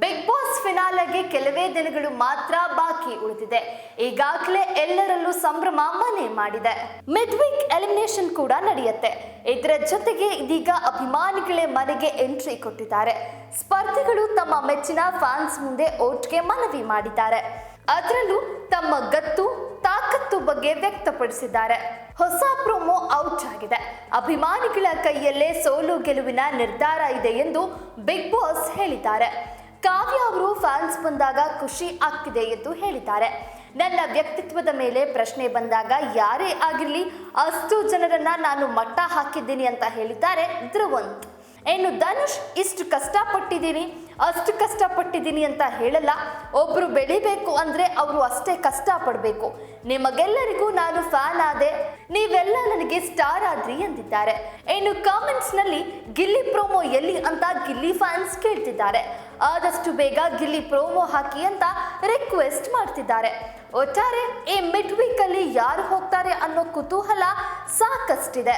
Big boss ಫಿನಾಲೆಗೆ ಕೆಲವೇ ದಿನಗಳು ಮಾತ್ರ ಬಾಕಿ ಉಳಿದಿದೆ. ಈಗಾಗಲೇ ಎಲ್ಲರಲ್ಲೂ ಸಂಭ್ರಮ ಮನೆ ಮಾಡಿದೆ. ಮಿಡ್ ವೀಕ್ ಎಲಿಮಿನೇಷನ್ ಕೂಡ ನಡೆಯುತ್ತೆ. ಇದರ ಜೊತೆಗೆ ಇದೀಗ ಅಭಿಮಾನಿಗಳೇ ಮನೆಗೆ ಎಂಟ್ರಿ ಕೊಟ್ಟಿದ್ದಾರೆ. ಸ್ಪರ್ಧಿಗಳು ತಮ್ಮ ಮೆಚ್ಚಿನ ಫ್ಯಾನ್ಸ್ ಮುಂದೆ ಓಟ್ಗೆ ಮನವಿ ಮಾಡಿದ್ದಾರೆ. ಅದರಲ್ಲೂ ತಮ್ಮ ಗತ್ತು, ತಾಕತ್ತು ಬಗ್ಗೆ ವ್ಯಕ್ತಪಡಿಸಿದ್ದಾರೆ. ಹೊಸ ಪ್ರೊಮೋ ಔಟ್ ಆಗಿದೆ. ಅಭಿಮಾನಿಗಳ ಕೈಯಲ್ಲೇ ಸೋಲು ಗೆಲುವಿನ ನಿರ್ಧಾರ ಇದೆ ಎಂದು ಬಿಗ್ ಬಾಸ್ ಹೇಳಿದ್ದಾರೆ. ಕಾವ್ಯ ಅವರು ಫ್ಯಾನ್ಸ್ ಬಂದಾಗ ಖುಷಿ ಆಗ್ತಿದೆ ಎಂದು ಹೇಳಿದ್ದಾರೆ. ನನ್ನ ವ್ಯಕ್ತಿತ್ವದ ಮೇಲೆ ಪ್ರಶ್ನೆ ಬಂದಾಗ ಯಾರೇ ಆಗಿರಲಿ, ಅಷ್ಟು ಜನರನ್ನ ನಾನು ಮಟ್ಟ ಹಾಕಿದ್ದೀನಿ ಅಂತ ಹೇಳಿದ್ದಾರೆ ಧ್ರುವಂತ್. ಇನ್ನು ಧನುಷ್, ಇಷ್ಟು ಕಷ್ಟಪಟ್ಟಿದ್ದೀನಿ, ಅಷ್ಟು ಕಷ್ಟಪಟ್ಟಿದ್ದೀನಿ ಅಂತ ಹೇಳಲ್ಲ. ಒಬ್ರು ಬೆಳಿಬೇಕು ಅಂದ್ರೆ ಅವರು ಅಷ್ಟೇ ಕಷ್ಟಪಡಬೇಕು. ನಿಮಗೆಲ್ಲರಿಗೂ ನಾನು ಫ್ಯಾನ್ ಆದೆ. ನೀವೆಲ್ಲ ನನಗೆ ಸ್ಟಾರ್ ಆದ್ರಿ ಎಂದಿದ್ದಾರೆ ಏನು ಕಾಮೆಂಟ್ಸ್ನಲ್ಲಿ ಗಿಲ್ಲಿ ಪ್ರೋಮೋ ಎಲ್ಲಿ ಅಂತ ಗಿಲ್ಲಿ ಫ್ಯಾನ್ಸ್ ಕೇಳ್ತಿದ್ದಾರೆ. ಆದಷ್ಟು ಬೇಗ ಗಿಲ್ಲಿ ಪ್ರೋಮೋ ಹಾಕಿ ಅಂತ ರಿಕ್ವೆಸ್ಟ್ ಮಾಡ್ತಿದ್ದಾರೆ. ಒಟ್ಟಾರೆ ಈ ಮಿಡ್ ವೀಕ್ ಅಲ್ಲಿ ಯಾರು ಹೋಗ್ತಾರೆ ಅನ್ನೋ ಕುತೂಹಲ ಸಾಕಷ್ಟಿದೆ.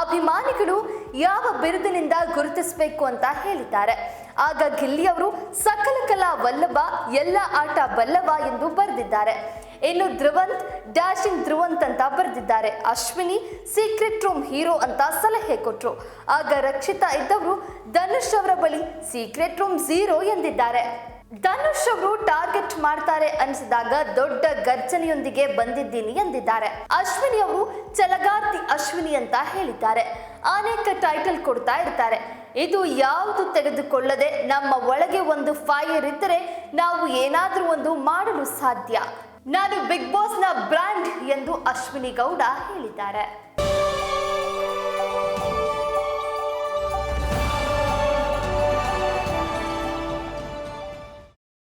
ಅಭಿಮಾನಿಗಳು ಯಾವ ಬಿರುದಿನಿಂದ ಗುರುತಿಸಬೇಕು ಅಂತ ಹೇಳಿದ್ದಾರೆ. ಆಗ ಗಿಲ್ಲಿ ಅವರು, ಸಕಲ ಕಲಾ ವಲ್ಲಭ, ಎಲ್ಲ ಆಟ ಬಲ್ಲವ ಎಂದು ಬರೆದಿದ್ದಾರೆ. ಇನ್ನು ಧ್ರುವಂತ್, ಡ್ಯಾಶಿಂಗ್ ಧ್ರುವಂತ್ ಅಂತ ಬರೆದಿದ್ದಾರೆ. ಅಶ್ವಿನಿ, ಸೀಕ್ರೆಟ್ ರೂಮ್ ಹೀರೋ ಅಂತ ಸಲಹೆ ಕೊಟ್ಟರು ಆಗ ರಕ್ಷಿತಾ ಇದ್ದವರು ಧನುಷ್ ಅವರ ಬಳಿ ಸೀಕ್ರೆಟ್ ರೂಮ್ ಝೀರೋ ಎಂದಿದ್ದಾರೆ. ಧನುಷ್ ಅವರು ಟಾರ್ಗೆಟ್ ಮಾಡ್ತಾರೆ ಅನಿಸಿದಾಗ ದೊಡ್ಡ ಗರ್ಜನೆಯೊಂದಿಗೆ ಬಂದಿದ್ದೀನಿ ಎಂದಿದ್ದಾರೆ. ಅಶ್ವಿನಿ ಅವರು ಚಲಗಾರ್ತಿ ಅಶ್ವಿನಿ ಅಂತ ಹೇಳಿದ್ದಾರೆ. ಅನೇಕ ಟೈಟಲ್ ಕೊಡ್ತಾ ಇರ್ತಾರೆ. ಇದು ಯಾವುದು ತೆಗೆದುಕೊಳ್ಳದೆ ನಮ್ಮ ಒಳಗೆ ಒಂದು ಫೈರ್ ಇದ್ದರೆ ನಾವು ಏನಾದರೂ ಒಂದು ಮಾಡಲು ಸಾಧ್ಯ. ನಾನು ಬಿಗ್ ಬಾಸ್ನ ಬ್ರ್ಯಾಂಡ್ ಎಂದು ಅಶ್ವಿನಿ ಗೌಡ ಹೇಳಿದ್ದಾರೆ.